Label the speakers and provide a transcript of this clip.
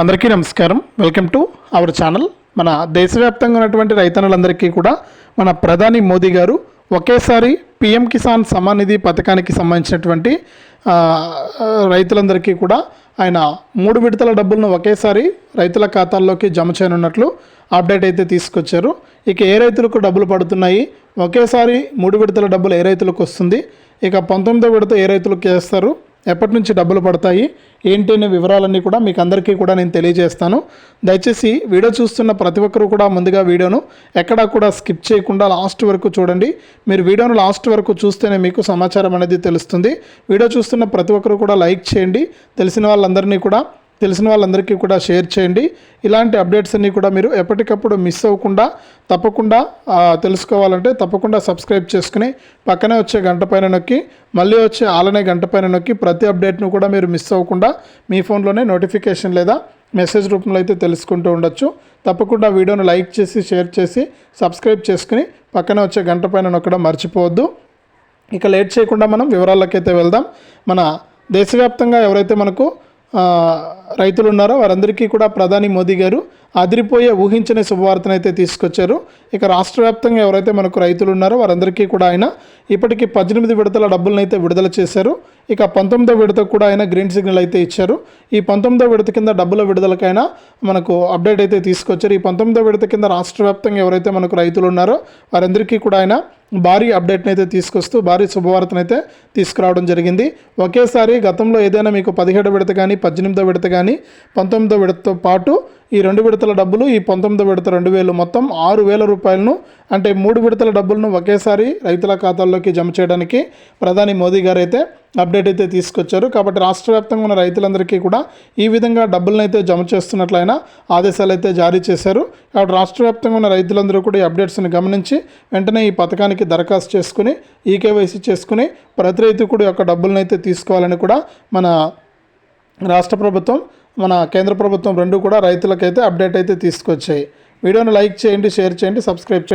Speaker 1: అందరికీ నమస్కారం. Welcome to our channel మన దేశవ్యాప్తంగా ఉన్నటువంటి రైతన్నులందరికీ కూడా మన ప్రధాని మోదీ గారు ఒకేసారి పిఎం కిసాన్ సమ్మాన్ నిధి పథకానికి సంబంధించినటువంటి రైతులందరికీ కూడా ఆయన మూడు విడతల డబ్బులను ఒకేసారి రైతుల ఖాతాల్లోకి జమ చేయనున్నట్లు అప్డేట్ అయితే తీసుకొచ్చారు. ఇక ఏ రైతులకు డబ్బులు పడుతున్నాయి? ఒకేసారి మూడు విడతల డబ్బులు ఏ రైతులకు వస్తుంది? ఇక పంతొమ్మిదో విడత ఏ రైతులకు చేస్తారు? ఎప్పటి నుంచి డబ్బులు పడతాయి ఏంటి అనే వివరాలన్నీ కూడా మీకు అందరికీ కూడా నేను తెలియజేస్తాను. దయచేసి వీడియో చూస్తున్న ప్రతి ఒక్కరు కూడా ముందుగా వీడియోను ఎక్కడా కూడా స్కిప్ చేయకుండా లాస్ట్ వరకు చూడండి. మీరు వీడియోను లాస్ట్ వరకు చూస్తేనే మీకు సమాచారం అనేది తెలుస్తుంది. వీడియో చూస్తున్న ప్రతి ఒక్కరు కూడా లైక్ చేయండి. తెలిసిన వాళ్ళందరినీ కూడా తెలిసిన వాళ్ళందరికీ కూడా షేర్ చేయండి. ఇలాంటి అప్డేట్స్ అన్నీ కూడా మీరు ఎప్పటికప్పుడు మిస్ అవ్వకుండా తప్పకుండా తెలుసుకోవాలంటే తప్పకుండా సబ్స్క్రైబ్ చేసుకుని పక్కనే వచ్చే గంట పైన నొక్కి మళ్ళీ వచ్చే ఆలనే గంట పైన నొక్కి ప్రతి అప్డేట్ను కూడా మీరు మిస్ అవ్వకుండా మీ ఫోన్లోనే నోటిఫికేషన్ లేదా మెసేజ్ రూపంలో అయితే తెలుసుకుంటూ ఉండొచ్చు. తప్పకుండా వీడియోను లైక్ చేసి షేర్ చేసి సబ్స్క్రైబ్ చేసుకుని పక్కనే వచ్చే గంట పైన నొక్కడం మర్చిపోవద్దు. ఇక లేట్ చేయకుండా మనం వివరాలకైతే వెళ్దాం. మన దేశవ్యాప్తంగా ఎవరైతే మనకు రైతులు ఉన్నారో వారందరికీ కూడా ప్రధాని మోదీ గారు అదిరిపోయే ఊహించని శుభవార్తను అయితే తీసుకొచ్చారు. ఇక రాష్ట్ర వ్యాప్తంగా ఎవరైతే మనకు రైతులు ఉన్నారో వారందరికీ కూడా ఆయన ఇప్పటికీ పద్దెనిమిది విడతల డబ్బులను అయితే విడుదల చేశారు. ఇక పంతొమ్మిదో విడత కూడా ఆయన గ్రీన్ సిగ్నల్ అయితే ఇచ్చారు. ఈ పంతొమ్మిదో విడత కింద డబ్బుల విడుదలకైనా మనకు అప్డేట్ అయితే తీసుకొచ్చారు. ఈ పంతొమ్మిదో విడత కింద రాష్ట్ర వ్యాప్తంగా ఎవరైతే మనకు రైతులు ఉన్నారో వారందరికీ కూడా ఆయన భారీ అప్డేట్ని అయితే తీసుకొస్తూ భారీ శుభవార్తను అయితే తీసుకురావడం జరిగింది. ఒకేసారి గతంలో ఏదైనా మీకు పదిహేడో విడత కానీ పద్దెనిమిదో విడత కానీ పంతొమ్మిదో విడతతో పాటు ఈ రెండు విడతల డబ్బులు ఈ పంతొమ్మిది విడత రెండు వేలు మొత్తం ఆరు వేల రూపాయలను అంటే మూడు విడతల డబ్బులను ఒకేసారి రైతుల ఖాతాల్లోకి జమ చేయడానికి ప్రధాని మోదీ గారు అయితే అప్డేట్ అయితే తీసుకొచ్చారు. కాబట్టి రాష్ట్ర వ్యాప్తంగా ఉన్న రైతులందరికీ కూడా ఈ విధంగా డబ్బులను అయితే జమ చేస్తున్నట్లయిన ఆదేశాలు అయితే జారీ చేశారు. కాబట్టి రాష్ట్ర వ్యాప్తంగా ఉన్న రైతులందరూ కూడా ఈ అప్డేట్స్ని గమనించి వెంటనే ఈ పథకానికి దరఖాస్తు చేసుకుని ఈకేవైసీ చేసుకుని ప్రతి రైతు కూడా యొక్క డబ్బులను అయితే తీసుకోవాలని కూడా మన రాష్ట్ర ప్రభుత్వం మన కేంద్ర ప్రభుత్వం రెండు కూడా రైతులకైతే అప్డేట్ అయితే తీసుకొచ్చాయి. వీడియోని లైక్ చేయండి షేర్ చేయండి సబ్స్క్రైబ్ చేయండి.